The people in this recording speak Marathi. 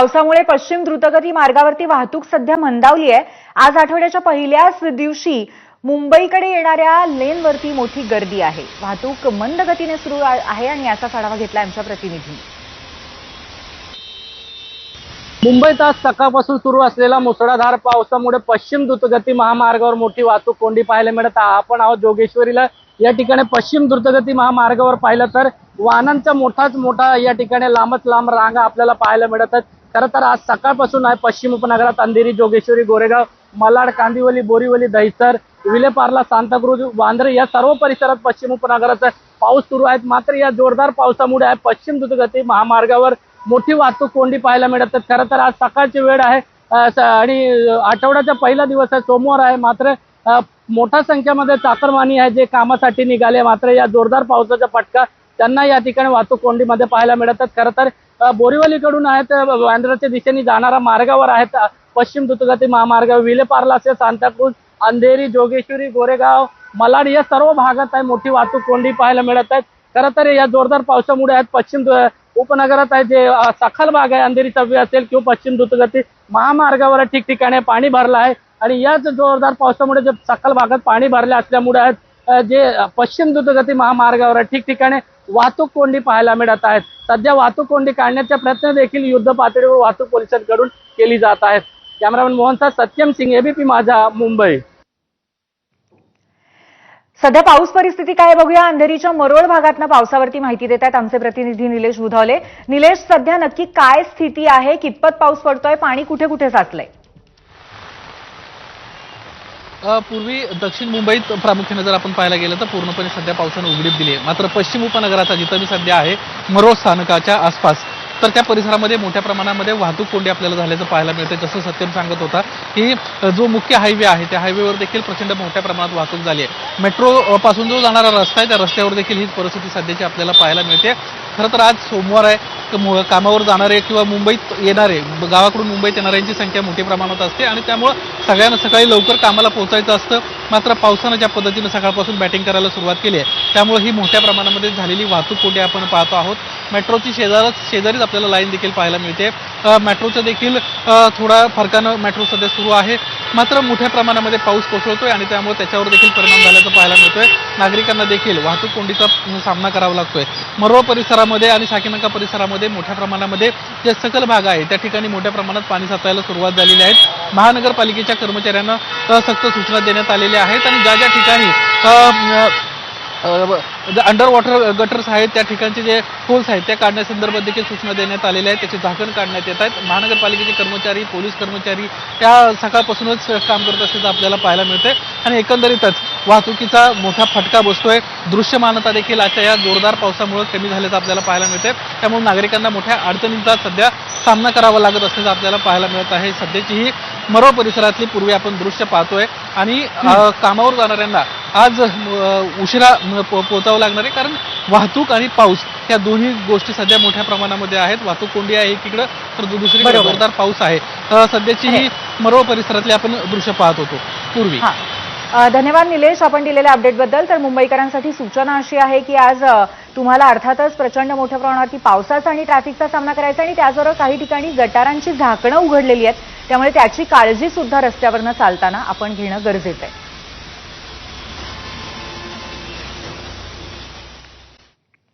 पावसामुळे पश्चिम द्रुतगती मार्गावरती वाहतूक सध्या मंदावली आहे. आज आठवड्याच्या पहिल्याच दिवशी मुंबईकडे येणाऱ्या लेनवरती मोठी गर्दी आहे. वाहतूक मंद गतीने सुरू आहे आणि याचाच आढावा घेतला आमच्या प्रतिनिधी मुंबईत आज सकाळपासून सुरू असलेला मुसळधार पावसामुळे पश्चिम द्रुतगती महामार्गावर मोठी वाहतूक कोंडी पाहायला मिळत आपण आहोत जोगेश्वरीला. या ठिकाणी पश्चिम द्रुतगती महामार्गावर पाहिलं तर वाहनांचा मोठाच मोठा या ठिकाणी लांबच लांब रांगा आपल्याला पाहायला मिळत आहेत. खरं तर आज सकाळपासून आहे पश्चिम उपनगरात अंधेरी जोगेश्वरी गोरेगाव मलाड कांदिवली बोरीवली दहिसर विलेपार्ला सांताक्रुज वांद्रे या सर्व परिसरात पश्चिम उपनगराचा पाऊस सुरू आहे मात्र या जोरदार पावसामुळे आहे पश्चिम द्रुतगती महामार्गावर मोठी वाहतूक कोंडी पाहायला मिळत खरं तर आज सकाळची वेळ आहे. आणि आठवड्याचा पहिला दिवस आहे सोमवार आहे. मात्र मोठ्या संख्येमध्ये चाकरमानी आहे जे कामासाठी निघाले. मात्र या जोरदार पावसाचा फटका त्यांना या ठिकाणी वाहतूक कोंडीमध्ये पाहायला मिळतात खरं तर बोरीवलीकडून आहेत वांद्राच्या दिशेने जाणारा मार्गावर आहेत पश्चिम द्रुतगती महामार्ग विलेपार्ला असेल सांताक्रूज अंधेरी जोगेश्वरी गोरेगाव मलाड या सर्व भागात आहे मोठी वाहतूक कोंडी पाहायला मिळत आहेत. खरं तर या जोरदार पावसामुळे आहेत पश्चिम उपनगरात आहे जे सखल भाग आहे अंधेरी तव्य असेल किंवा पश्चिम द्रुतगती महामार्गावर ठिकठिकाणी पाणी भरलं आहे. आणि याच जोरदार पावसामुळे जे सखल भागात पाणी भरले असल्यामुळे आहेत जे पश्चिम द्रुतगती महामार्गावर ठिकठिकाणी वाहतूक कोंडी पाहायला मिळत आहेत. सध्या वाहतूक कोंडी काढण्याचा प्रयत्न देखील युद्ध पातळीवर वाहतूक पोलिसांकडून केली जात आहेत. कॅमेरामॅन मोहनसा सत्यम सिंग एबीपी माझा मुंबई. सध्या पाऊस परिस्थिती काय बघूया. अंधेरीच्या मरोळ भागातनं पावसावरती माहिती देत आहेत आमचे प्रतिनिधी निलेश बुधावले निलेश सध्या नक्की काय स्थिती आहे? कितपत पाऊस पडतोय? पाणी कुठे कुठे साचलंय? पूर्वी दक्षिण मुंबईत प्रामुख्याने जर आपण पाहायला गेलं तर पूर्णपणे सध्या पावसानं उघडीप दिली आहे. मात्र पश्चिम उपनगराचा जिथं मी सध्या आहे मरोळ स्थानकाच्या आसपास तर त्या परिसरामध्ये मोठ्या प्रमाणामध्ये वाहतूक कोंडी आपल्याला झाल्याचं पाहायला मिळते जसं सत्यम सांगत होता की जो मुख्य हायवे आहे त्या हायवेवर देखील प्रचंड मोठ्या प्रमाणात वाहतूक झाली आहे. मेट्रो पासून जो जाणारा रस्ता आहे त्या रस्त्यावर देखील हीच परिस्थिती सध्याची आपल्याला पाहायला मिळते. खरं तर आज सोमवार आहे कामावर जाणारे किंवा मुंबईत येणारे गावाकडून मुंबईत येणाऱ्यांची संख्या मोठ्या प्रमाणात असते आणि त्यामुळं सगळ्यांना सकाळी लवकर कामाला पोहोचायचं असतं. मात्र पावसानं ज्या पद्धतीनं सकाळपासून बॅटिंग करायला सुरुवात केली आहे त्यामुळे ही मोठ्या प्रमाणामध्ये झालेली वाहतूक कोठे आपण पाहतो आहोत. मेट्रोची शेजारच शेजारीच आपल्याला लाईन देखील पाहायला मिळते. मेट्रोचं देखील थोडा फरकानं मेट्रो सध्या सुरू आहे. मात्र मोठ्या प्रमाणामध्ये पाऊस कोसळतोय आणि त्यामुळे त्याच्यावर देखील परिणाम झाल्याचं पाहायला मिळतोय. नागरिकांना देखील वाहतूक कोंडीचा सामना करावा लागतोय. मरोळ परिसरामध्ये आणि शाकीनाका परिसरामध्ये मोठ्या प्रमाणामध्ये जे सकल भाग आहे त्या ठिकाणी मोठ्या प्रमाणात पाणी साचायला सुरुवात झालेली आहे. महानगरपालिकेच्या कर्मचाऱ्यांना सक्त सूचना देण्यात आलेल्या आहेत आणि ज्या ज्या ठिकाणी अंडर वॉटर गटर्स आहेत त्या ठिकाणचे जे होल्स आहेत त्या काढण्यासंदर्भात देखील सूचना देण्यात आलेल्या आहेत. त्याचे झाकण काढण्यात येत आहेत. महानगरपालिकेचे कर्मचारी पोलीस कर्मचारी त्या सकाळपासूनच काम करत असल्याचं आपल्याला पाहायला मिळते आणि एकंदरीतच वाहतुकीचा मोठा फटका बसतोय. दृश्यमानता देखील आजच्या या जोरदार पावसामुळे कमी झाल्याचं आपल्याला पाहायला मिळते त्यामुळे नागरिकांना मोठ्या अडचणींचा सध्या सामना करावा लागत असल्याचं आपल्याला पाहायला मिळत आहे. सध्याची ही मरो परिसरातली पूर्वी आपण दृश्य पाहतोय. आणि कामावर जाणाऱ्यांना आज उशिरा म, पो- पोहोचावं लागणार आहे. कारण वाहतूक आणि पाऊस या दोन्ही गोष्टी सध्या मोठ्या प्रमाणामध्ये आहेत. वाहतूक कोंडी आहे एकीकडं तर दु- दुसरीकडे बरोबर. जोरदार पाऊस आहे. सध्याची ही मरो परिसरातली आपण दृश्य पाहत होतो पूर्वी. धन्यवाद निलेश. आपण दिलेल्या अपडेटबद्दल तर मुंबईकरांसाठी सूचना अशी आहे की आज तुम्हाला अर्थातच प्रचंड मोठ्या प्रमाणावरती पावसाचा आणि ट्रॅफिकचा सामना करायचा आणि त्याचबरोबर काही ठिकाणी गटारांची झाकणं उघडलेली आहेत. त्यामुळे त्याची काळजी सुद्धा रस्त्यावरनं चालताना आपण घेणं गरजेचं आहे.